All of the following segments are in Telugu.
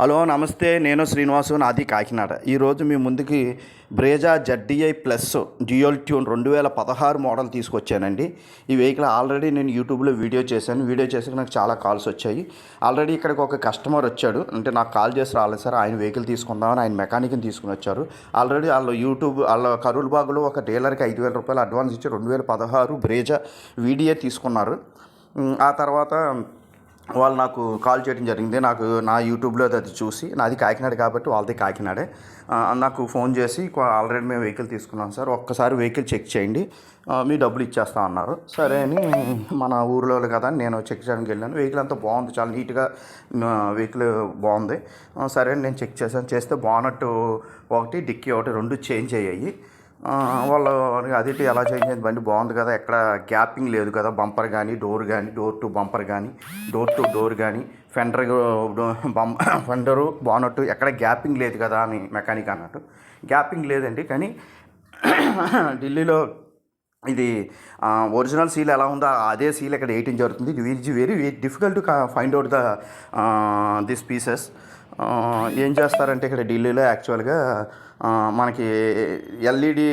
హలో నమస్తే నేను శ్రీనివాసు నాది కాకినాడ. ఈరోజు మీ ముందుకి Brezza ZDI plus dual tone రెండు వేల పదహారు మోడల్ తీసుకొచ్చానండి. ఈ వెహికల్ ఆల్రెడీ నేను యూట్యూబ్లో వీడియో చేశాను. వీడియో చేసాక నాకు చాలా కాల్స్ వచ్చాయి. ఆల్రెడీ ఇక్కడికి ఒక కస్టమర్ వచ్చాడు. అంటే నాకు కాల్ చేసి రాలేదు సార్ ఆయన వెహికల్ తీసుకుందామని ఆయన మెకానిక్ని తీసుకుని వచ్చారు. ఆల్రెడీ వాళ్ళు యూట్యూబ్ వాళ్ళ కరూల్ బాగులో ఒక డీలర్కి ఐదు వేల రూపాయలు అడ్వాన్స్ ఇచ్చి రెండు వేల పదహారు బ్రేజా వీడియో తీసుకున్నారు. ఆ తర్వాత వాళ్ళు నాకు కాల్ చేయడం జరిగింది. నాకు నా యూట్యూబ్లో అది చూసి నాది కాకినాడ కాబట్టి వాళ్ళది కాకినాడే. నాకు ఫోన్ చేసి ఆల్రెడీ మేము వెహికల్ తీసుకున్నాం సార్. ఒక్కసారి వెహికల్ చెక్ చేయండి. మీ డబ్బులు ఇచ్చేస్తా అన్నారు. సరే అని మన ఊర్లో కదా నేను చెక్ చేయడానికి వెళ్ళాను. వెహికల్ అంతా బాగుంది. చాలా నీట్గా వెహికల్ బాగుంది. సరే అని నేను చెక్ చేశాను. చేస్తే బాగున్నట్టు ఒకటి డిక్కీ ఒకటి రెండు చేంజ్ అయ్యాయి. వాళ్ళు అదేంటి ఎలా చేంజ్ అయింది? బండి బాగుంది కదా ఎక్కడ గ్యాపింగ్ లేదు కదా బంపర్ కానీ డోర్ కానీ డోర్ టు బంపర్ కానీ డోర్ టు డోర్ కానీ ఫెండర్ బం ఫెండరు బాగున్నట్టు ఎక్కడ గ్యాపింగ్ లేదు కదా అని మెకానిక్ అన్నట్టు. గ్యాపింగ్ లేదండి కానీ ఢిల్లీలో ఇది ఒరిజినల్ సీల్ ఎలా ఉందో అదే సీల్ ఇక్కడ వేయటం జరుగుతుంది. ఇది is very difficult to find out the this pieces ఏం చేస్తారంటే ఇక్కడ ఢిల్లీలో యాక్చువల్గా మనకి ఎల్ఈడి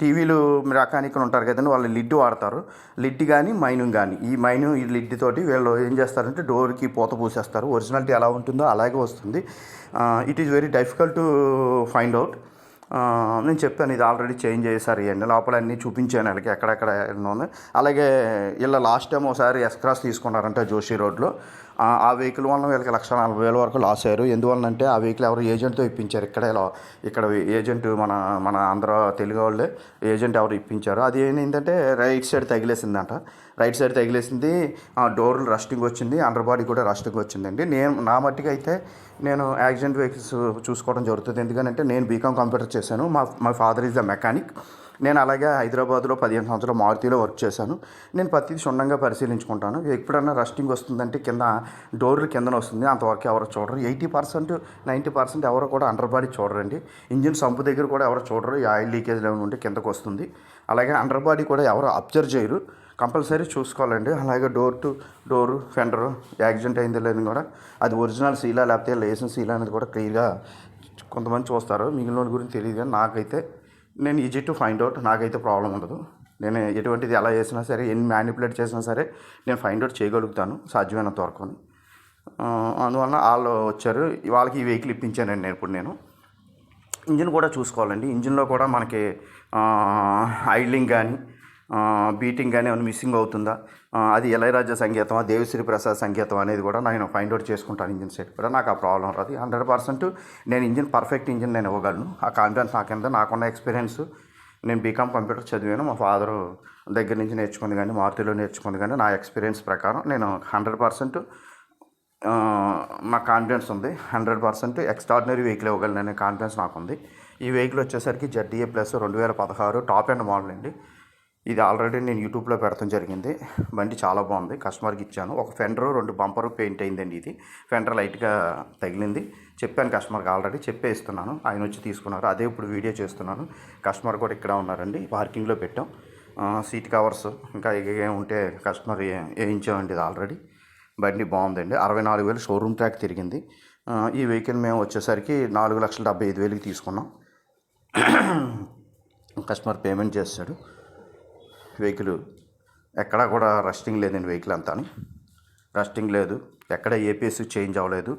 టీవీలు రకానికి ఉంటారు కదండి వాళ్ళు లిడ్ వాడతారు. లిడ్ కానీ మైను కానీ ఈ మైను ఈ లిడ్ తోటి వీళ్ళు ఏం చేస్తారంటే డోర్కి పూత పూసేస్తారు. ఒరిజినాలిటీ ఎలా ఉంటుందో అలాగే వస్తుంది. It is very difficult to find out నేను చెప్పాను ఇది ఆల్రెడీ చేంజ్ చేశారు ఇవన్నీ లోపల అన్నీ చూపించాను వాళ్ళకి ఎక్కడెక్కడ ఉంది అలాగే వీళ్ళ లాస్ట్ టైం ఒకసారి ఎస్క్రాస్ తీసుకున్నారంట జోషి రోడ్లో. ఆ, వెహికల్ వల్ల వీళ్ళకి లక్ష నలభై వేల వరకు లాస్ అయ్యారు. ఎందువల్లంటే ఆ వెహికల్ ఎవరు ఏజెంట్తో ఇప్పించారు. ఇక్కడే ఇక్కడ ఏజెంట్ మన మన ఆంధ్ర తెలుగు వాళ్ళే ఏజెంట్ ఎవరు ఇప్పించారు. అది ఏంటంటే రైట్ సైడ్ తగిలేసిందంట. రైట్ సైడ్ తగిలేసింది. ఆ డోర్లు రస్టింగ్ వచ్చింది. అండర్ బాడీ కూడా రస్టింగ్ వచ్చిందండి. నేను నా మట్టికి అయితే నేను యాక్సిడెంట్ వెహికల్స్ చూసుకోవడం జరుగుతుంది. ఎందుకంటే నేను బీకామ్ కంప్యూటర్ చేశాను. మా మా ఫాదర్ ఈజ్ ద మెకానిక్ నేను అలాగే హైదరాబాద్లో పదిహేను సంవత్సరాలు మారుతిలో వర్క్ చేశాను. నేను ప్రతిదీ క్షుణ్ణంగా పరిశీలించుకుంటాను. ఎప్పుడన్నా రస్టింగ్ వస్తుందంటే కింద డోర్లు కిందన వస్తుంది. అంతవరకు ఎవరు చూడరు. ఎయిటీ పర్సెంట్ నైంటీ పర్సెంట్ ఎవరు కూడా అండర్ బాడీ చూడరండి. ఇంజిన్ సంపు దగ్గర కూడా ఎవరు చూడరు. ఈ ఆయిల్ లీకేజ్ ఏమైనా ఉంటే కిందకు వస్తుంది. అలాగే అండర్ బాడీ కూడా ఎవరు అబ్జర్వ్ చేయరు. కంపల్సరీ చూసుకోవాలండి. అలాగే door to door fender accident అయింది లేదని కూడా. అది ఒరిజినల్ సీలా లేకపోతే లేసిన సీలా అనేది కూడా క్లియర్గా కొంతమంది చూస్తారు. మిగిలిన వాళ్ళ గురించి తెలియదు కానీ నాకైతే నేను ఈజీ టు ఫైండ్ అవుట్ నాకైతే ప్రాబ్లం ఉండదు. నేను ఎటువంటిది ఎలా చేసినా సరే ఎన్ని మ్యానిపులేట్ చేసినా సరే నేను ఫైండ్ అవుట్ చేయగలుగుతాను సాధ్యమైనంత వరకు అందువలన వాళ్ళు వచ్చారు. వాళ్ళకి ఈ వెహికల్ ఇప్పించానండి నేను ఇప్పుడు నేను. ఇంజిన్ కూడా చూసుకోవాలండి. ఇంజిన్లో కూడా మనకి ఐడ్లింగ్ కానీ బీటింగ్ కానీ ఏమైనా మిస్సింగ్ అవుతుందా? అది ఇళయరాజా సంగీతమా దేవిశ్రీ ప్రసాద్ సంగీతం అనేది కూడా నేను ఫైండ్ అవుట్ చేసుకుంటాను ఇంజిన్ సైడ్ కూడా. నాకు ఆ ప్రాబ్లం రాదు. హండ్రెడ్ పర్సెంట్ నేను ఇంజిన్ పర్ఫెక్ట్ ఇంజిన్ నేను ఇవ్వగలను. ఆ కాన్ఫిడెన్స్ నాకెంత నాకున్న ఎక్స్పీరియన్స్ నేను బీకామ్ కంప్యూటర్ చదివాను. మా ఫాదరు దగ్గర నుంచి నేర్చుకుంది కానీ మారుతిలో నేర్చుకుంది కానీ నా ఎక్స్పీరియన్స్ ప్రకారం నేను హండ్రెడ్ పర్సెంట్ నాకు కాన్ఫిడెన్స్ ఉంది. హండ్రెడ్ పర్సెంట్ ఎక్స్ట్రాడినరీ వెహికల్ ఇవ్వగలను అనే కాన్ఫిడెన్స్ నాకు ఉంది ఈ వెహికల్ వచ్చేసరికి జడ్డీఏ ప్లస్ రెండు వేల పదహారు టాప్ అండ్ మోడల్ అండి. ఇది ఆల్రెడీ నేను యూట్యూబ్లో పెడతాం జరిగింది. బండి చాలా బాగుంది. కస్టమర్కి ఇచ్చాను. ఒక ఫెండర్ రెండు బంపర్ పెయింట్ అయిందండి ఇది. ఫెండర్ లైట్గా తగిలింది. చెప్పాను కస్టమర్కి ఆల్రెడీ చెప్పే ఇస్తున్నాను ఆయన వచ్చి తీసుకున్నారు. అదే ఇప్పుడు వీడియో చేస్తున్నాను. కస్టమర్ కూడా ఇక్కడ ఉన్నారండి. పార్కింగ్లో పెట్టాం. సీట్ కవర్స్ ఇంకా ఏం ఉంటే కస్టమర్ వేయించామండి ఇది ఆల్రెడీ. బండి బాగుందండి. అరవై నాలుగు వేలు షోరూమ్ ట్రాక్ తిరిగింది. ఈ వెహికల్ మేము వచ్చేసరికి నాలుగు లక్షల డెబ్బై ఐదు వేలకి తీసుకున్నాం. కస్టమర్ పేమెంట్ చేస్తాడు. వెహికల్ ఎక్కడా కూడా రస్టింగ్ లేదండి వెహికల్ అంతా రస్టింగ్ లేదు. ఎక్కడ ఏపీఎస్ చేంజ్ అవ్వలేదు.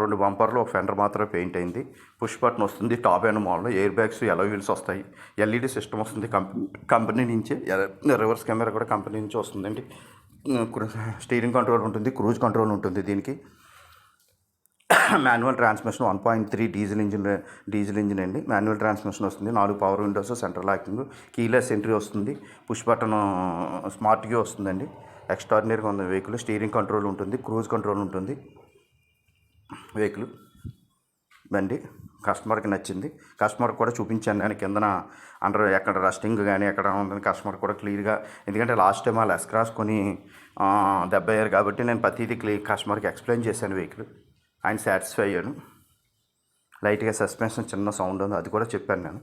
రెండు బంపర్లు ఒక ఫెండర్ మాత్రమే పెయింట్ అయింది. పుష్ బటన్ వస్తుంది top and model air bags alloy wheels వస్తాయి. ఎల్ఈడి సిస్టమ్ వస్తుంది. కంపెనీ కంపెనీ నుంచే రివర్స్ కెమెరా కూడా కంపెనీ నుంచి వస్తుందండి. స్టీరింగ్ కంట్రోల్ ఉంటుంది క్రూజ్ కంట్రోల్ ఉంటుంది దీనికి. Manual transmission one point three diesel engine diesel engine అండి. మాన్యువల్ ట్రాన్స్మిషన్ వస్తుంది. నాలుగు power windows central locking keyless entry వస్తుంది. పుష్ బటన్ స్మార్ట్గా వస్తుందండి. ఎక్స్ట్రాడినరీగా ఉంది వెహికల్. స్టీరింగ్ కంట్రోల్ ఉంటుంది. క్రూజ్ కంట్రోల్ ఉంటుంది. వెహికల్. బండి. కస్టమర్కి నచ్చింది. కస్టమర్ కూడా చూపించాను నేను కిందన. అండర్ ఎక్కడ రస్టింగ్ కానీ ఎక్కడ ఉందని కస్టమర్ కూడా క్లియర్గా. ఎందుకంటే లాస్ట్ టైం వాళ్ళు ఎస్క్రాస్ కొని దెబ్బ అయ్యారు కాబట్టి నేను ప్రతిదీ క్లియర్ కస్టమర్కి ఎక్స్ప్లెయిన్ చేశాను వెహికల్. ఆయన సాటిస్ఫై అయ్యాను. లైట్గా సస్పెన్షన్ చిన్న సౌండ్ ఉంది అది కూడా చెప్పాను నేను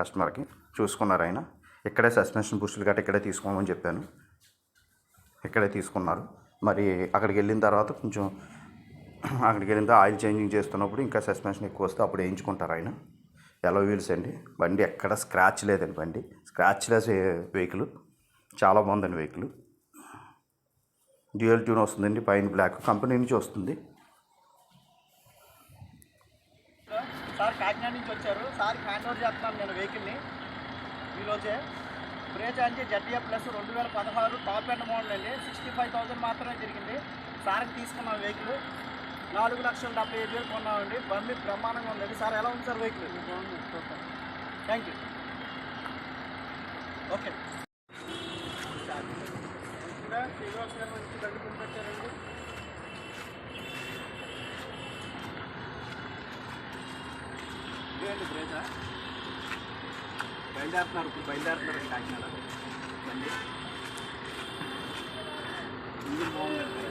కస్టమర్కి చూసుకున్నారు ఆయన. ఇక్కడే సస్పెన్షన్ బుస్టులు గట్రా ఇక్కడే తీసుకోమని చెప్పాను. ఇక్కడే తీసుకున్నారు. మరి అక్కడికి వెళ్ళిన తర్వాత కొంచెం అక్కడికి వెళ్ళిన తర్వాత ఆయిల్ చేంజింగ్ చేస్తున్నప్పుడు ఇంకా సస్పెన్షన్ ఎక్కువ వస్తే అప్పుడు వేయించుకుంటారు ఆయన. ఎలా వీల్స్ అండి. బండి ఎక్కడ స్క్రాచ్ లేదండి బండి. స్క్రాచ్ లెస్ వెహికల్ చాలా బాగుందండి వెహికల్ డ్యూయల్ ట్యూన్ వస్తుందండి పైన బ్లాక్ కంపెనీ నుంచి వస్తుంది సార్ కాకినాడ నుంచి వచ్చారు. సార్ హ్యాండ్ ఓవర్ చేస్తున్నాను నేను వెహికల్ని. ఈరోజే బ్రేజ్ అంటే జడ్డీఏ ప్లస్ రెండు వేల పదహారు టాప్ ఎండ్ మోడల్ అండి. సిక్స్టీ ఫైవ్ థౌసండ్ మాత్రమే జరిగింది సార్కి తీసుకున్నాం వెహికల్. నాలుగు లక్షల డెబ్బై ఐదు వేలు కొన్నామండి. బండి బ్రహ్మాండంగా ఉందండి సార్ ఎలా ఉంది sir vehicle? Thank you okay Srinivas garu మంచి బండి కొనుక్కొచ్చారండి ఇదేంటి బ్రేజా బయలుదేరుతున్నారు ఇప్పుడు బయలుదేరుతున్నారు కాకినాడ. బండి ఇంజిన్ బాగుందండి.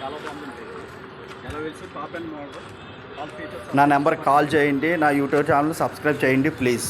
చాలా బాగుంది ఎలా వెళ్తే టాప్ అండ్ మోడల్ నా నెంబర్ కాల్ చేయండి నా యూట్యూబ్ ఛానల్ సబ్స్క్రైబ్ చేయండి ప్లీజ్.